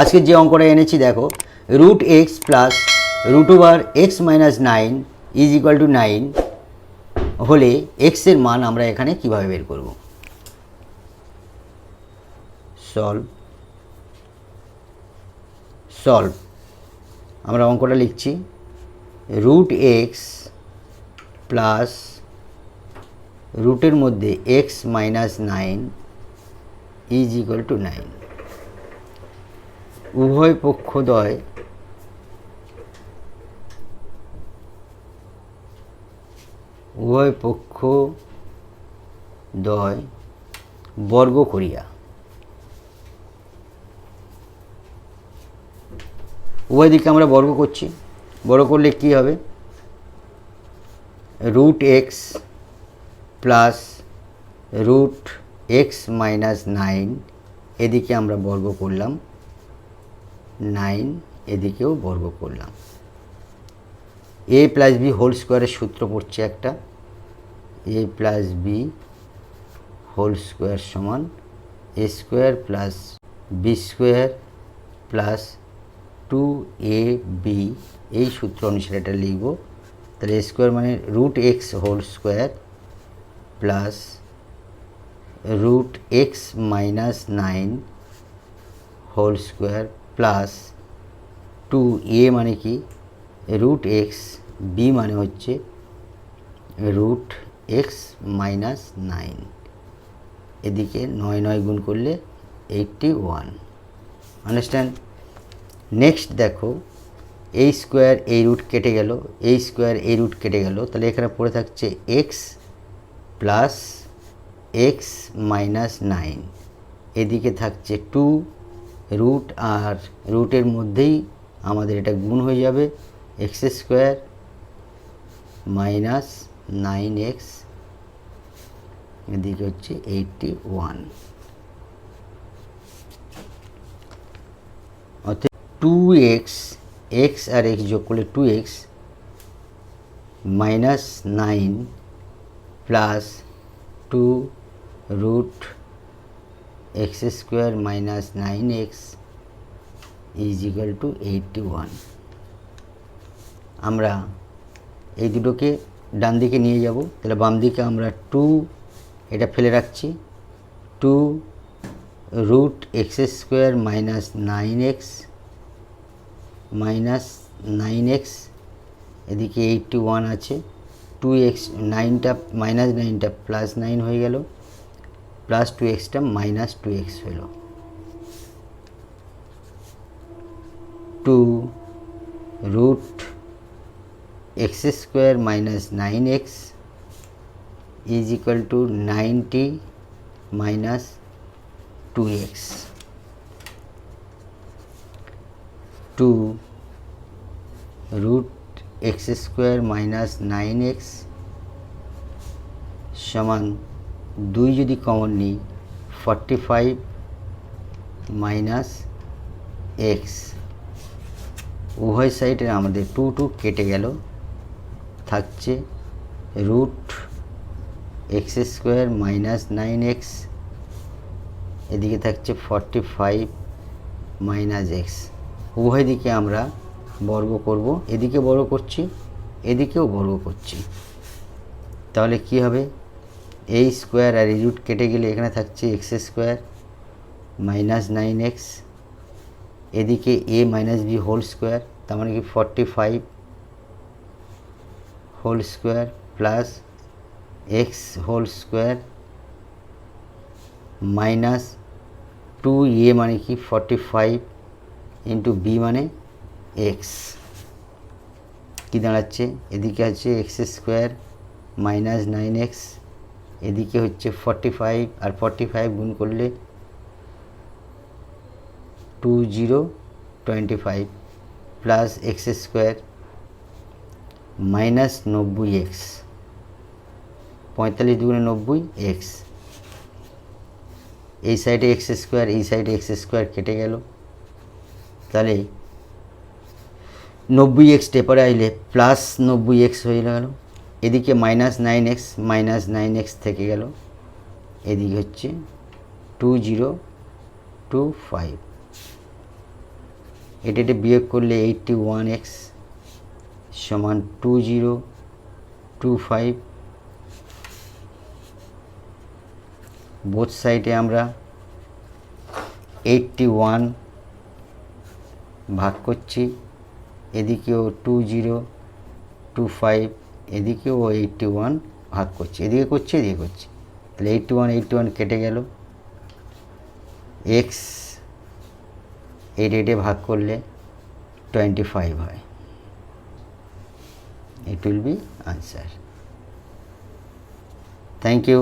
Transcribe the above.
আজকে যে অঙ্কটা এনেছি, দেখো root x plus root over x minus nine is equal to nine হলে এক্সের মান আমরা এখানে কীভাবে বের করব? সলভ সলভ আমরা অঙ্কটা লিখছি রুট এক্স প্লাস রুটের মধ্যে x minus nine is equal to nine উভয় পক্ষদ্বয় উভয় পক্ষ দ্বয় বর্গ করিয়া। উভয় দিকে আমরা বর্গ করছি। বর্গ করলে কি হবে? Root x plus root x minus nine, এদিকে আমরা বর্গ করলাম। নাইন এদিকেও বর্গ করলাম। এ প্লাস বি হোল স্কোয়ারের সূত্র পড়ছে একটা। A plus b whole square সমান a square plus b square plus two a b. এই সূত্র অনুসারে এটা লিখব। তাহলে এ স্কোয়ার মানে root x whole square plus root x minus nine whole square plus two a মানে কি? রুট এক্স বি মানে হচ্ছে রুট এক্স মাইনাস নাইন। এদিকে নয় নয় গুণ করলে এইটটি ওয়ান। আন্ডারস্ট্যান্ড? নেক্সট দেখো, এই স্কোয়ার এই রুট কেটে গেল, এই স্কোয়ার এই রুট কেটে গেল, তাহলে এখানে পড়ে থাকছে x plus x minus nine. এদিকে থাকছে টু রুট আর রুটের মধ্যেই আমাদের এটা গুণ হয়ে যাবে x square minus nine x এদিকে হচ্ছে এইটটি ওয়ান অর্থাৎ টু এক্স এক্স আর এক্স যোগ করলে two x minus nine plus two root x square minus nine x is equal to eighty one. আমরা এই দুটোকে ডান দিকে নিয়ে যাব। তাহলে বাম দিকে আমরা টু, এটা ফেলে রাখছি। Two root x square minus nine x minus nine x, এদিকে এইটটি ওয়ান আছে। টু এক্স, নাইনটা, মাইনাস নাইনটা প্লাস নাইন হয়ে গেল। প্লাস টু এক্সটা মাইনাস টু এক্স হলো two root x square minus nine x is equal to ninety minus two x two root x square minus nine x সমান দুই যদি common নিই ফর্টি ফাইভ মাইনাস এক্স উভয় সাইডে আমাদের two two কেটে গেল, থাকছে root x square minus nine x এদিকে থাকছে ফর্টি ফাইভ মাইনাস এক্স উভয় দিকে আমরা বর্গ করব, এদিকে বর্গ করছি, এদিকেও বর্গ করছি। তাহলে কি হবে? এই স্কোয়ার আর এই রুট কেটে গেলে এখানে থাকছে x square minus nine x এদিকে a minus b whole square তার মানে কি forty five whole square plus x whole square minus two a মানে কি ফর্টি ফাইভ ইন্টু বি মানে এক্স কী দাঁড়াচ্ছে? এদিকে আছে x square minus nine x এদিকে হচ্ছে ফর্টি ফাইভ আর ফর্টি ফাইভ গুণ করলে two zero twenty five plus x square minus নব্বই এক্স পঁয়তাল্লিশ দুগুণে নব্বই এক্স এই সাইডে এক্স স্কোয়ার এই সাইডে এক্স স্কোয়ার কেটে গেল। তাহলে নব্বই এক্স টেপারে আইলে প্লাস নব্বই এক্স হয়ে গেল। এদিকে minus nine x minus nine x থেকে গেল। এদিকে হচ্ছে টু জিরো টু ফাইভ এটা এটা বিয়োগ করলে এইটটি ওয়ান এক্স সমান two zero two five both সাইডে আমরা এইটটি ওয়ান ভাগ করছি। এদিকেও টু জিরো টু ফাইভ এদিকেও এইটটি ওয়ান ভাগ করছে, এদিকে করছে এদিকে করছে। তাহলে এইটটি ওয়ান এইটটি ওয়ান কেটে গেল। এক্স এই রেটে ভাগ করলে টোয়েন্টি ফাইভ হয়। It will be answer thank you